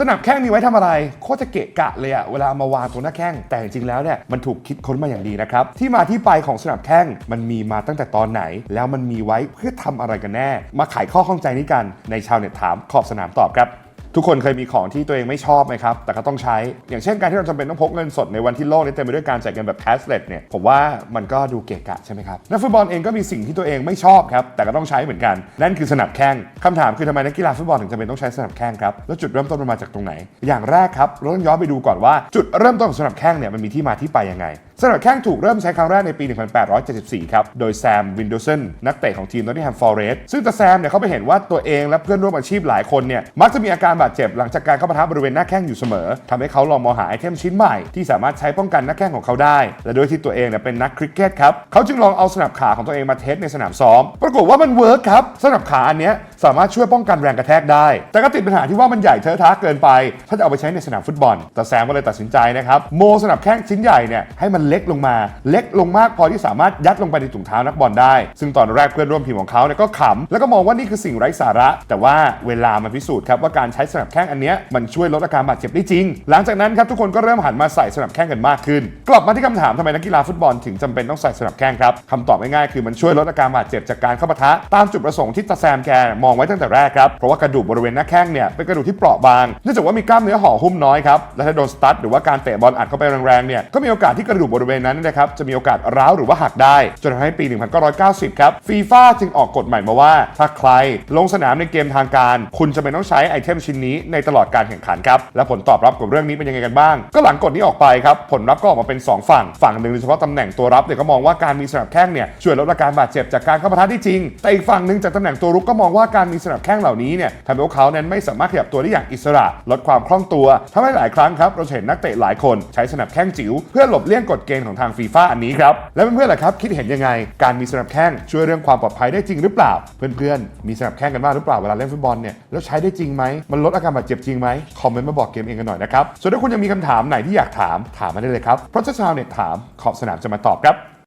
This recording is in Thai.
สนับแข้งมีไว้ทำอะไรโคตรจะเกะกะเลยอะเวลาเอามาวางตรงหน้าแข้งแต่จริงๆแล้วเนี่ยมันถูกคิดค้นมาอย่างดีนะครับที่มาที่ไปของสนับแข้งมันมีมาตั้งแต่ตอนไหน แล้วมันมีไว้เพื่อทำอะไรกันแน่ มาไขข้อข้องใจนี้กันในชาวเน็ตถามขอบสนามตอบครับ ทุกคนเคยมีของที่ตัวเองไม่ชอบไหมครับ แต่ก็ต้องใช้ อย่างเช่นการที่เราจำเป็นต้องพกเงินสดในวันที่โลกนี้เต็มไปด้วยการจ่ายเงินแบบ cashless เนี่ย ผมว่ามันก็ดูเกะกะใช่ไหมครับ นักฟุตบอลเองก็มีสิ่งที่ตัวเองไม่ชอบครับ แต่ก็ต้องใช้เหมือนกัน นั่นคือสนับแข้งคำถามคือทำไมนักกีฬาฟุตบอลถึงจำเป็นต้องใช้สนับแข้งครับ แล้วจุดเริ่มต้นมันมาจากตรงไหน อย่างแรกครับ เราต้องย้อนไปดูก่อนว่าจุดเริ่มต้นของสนับแข้งเนี่ยมันมีที่มาที่ไปยังไง สนับแข้งถูกเริ่มใช้ครั้งแรกในปี 1874 ครับ โดยแซมวินโดสันนักเตะของทีมนอตติงแฮมฟอร์เรสต์ซึ่งแต่แซมเนี่ยเขาไปเห็นว่าตัวเองและเพื่อนร่วมอาชีพหลายคนเนี่ยมักจะมีอาการบาดเจ็บหลังจากการเข้าปะทะบริเวณหน้าแข้งอยู่เสมอทำให้เขาลองมองหาไอเทมชิ้นใหม่ที่สามารถใช้ป้องกันหน้าแข้งของเขาได้ และโดยที่ตัวเองเนี่ยเป็นนักคริกเก็ตครับเขาจึงลองเอาสนับขาของตัวเองมาเทสในสนามซ้อม ปรากฏว่ามันเวิร์กครับสนับขาอันเนี้ย สามารถช่วยป้องกันแรงกระแทกได้ แต่ก็ติดปัญหาที่ว่ามันใหญ่เทอะทะเกินไป ถ้าจะเอาไปใช้ในสนามฟุตบอล แต่แซมก็เลยตัดสินใจนะครับโมสนับแข้งชิ้นใหญ่เนี่ยให้มันเล็กลงมา เล็กลงมากพอที่สามารถยัดลงไปในถุงเท้านักบอลได้ ซึ่งตอนแรกเพื่อนร่วมทีมของเขาเนี่ยก็ขำแล้วก็มองว่านี่คือสิ่งไร้สาระ แต่ว่าเวลามันพิสูจน์ครับว่าการใช้สนับแข้งอันเนี้ยมันช่วยลดอาการบาดเจ็บได้จริง หลังจากนั้นครับทุกคนก็เริ่มหันมาใส่สนับแข้งกันมากขึ้น กลับมาที่คำถามทำไมนักกีฬาฟุตบอลถึงจำเป็นต้องใส่สนับแข้งครับคำตอบง่ายๆคือมันช่วยลดอาการบาดเจ็บจากการเข้าปะทะตามจุดประสงค์ที่ตาแซมแกมองไว้ตั้งแต่แรกครับ เพราะว่ากระดูกบริเวณหน้าแข้งเนี่ยเป็นกระดูกที่เปราะบาง เนื่องจากว่ามีกล้ามเนื้อห่อหุ้มน้อยครับ และถ้าโดนสตั๊ดหรือว่าการเตะบอลอัดเข้าไปแรงๆ เนี่ย ก็มีโอกาสที่กระดูกบริเวณนั้นนะครับ จะมีโอกาสร้าวหรือว่าหักได้ จนทำให้ปี 1990 ครับ ฟีฟ่าจึงออกกฎใหม่มาว่า ถ้าใครลงสนามในเกมทางการ คุณจะเป็นต้องใช้ไอเทมชิ้นนี้ในตลอดการแข่งขันครับ และผลตอบรับกับเรื่องนี้เป็นยังไงกันบ้าง ก็หลังกฎนี้ออกไปครับ ผลลัพธ์ก็ออกมาเป็น 2 ฝั่ง ฝั่งหนึ่งโดยเฉพาะตำแหน่งตัวรับเนี่ยก็มองว่าการมีสนับแข้งเนี่ยช่วยลดอาการบาดเจ็บจากการเข้าปะทะได้จริง แต่อีกฝั่งหนึ่งจากตำแหน่งตัวรุกก็มองว่าการมีสนับแข้งเหล่านี้เนี่ยทำให้พวกเขานั้นไม่สามารถขยับตัวได้อย่างอิสระ ลดความคล่องตัวทำให้หลายครั้งครับเราเห็นนักเตะหลายคนใช้สนับแข้งจิ๋วเพื่อหลบเลี่ยงกฎเกณฑ์ของทางฟีฟ่าอันนี้ครับ แล้วเพื่อนๆล่ะครับ คิดเห็นยังไง การมีสนับแข้งช่วยเรื่องความปลอดภัยได้จริงหรือเปล่า เพื่อนๆ มีสนับแข้งกันบ้างหรือเปล่าเวลาเล่นฟุตบอลเนี่ยแล้วใช้ได้จริงไหมมันลดอาการบาดเจ็บจริงไหมคอมเมนต์มาบอกเกมเองกันหน่อยนะครับส่วนถ้าคุณยังมีคำถามไหนที่อยากถามถามมาได้เลยครับเพราะถ้าชาวเน็ตถามขอบสนามจะมาตอบครับ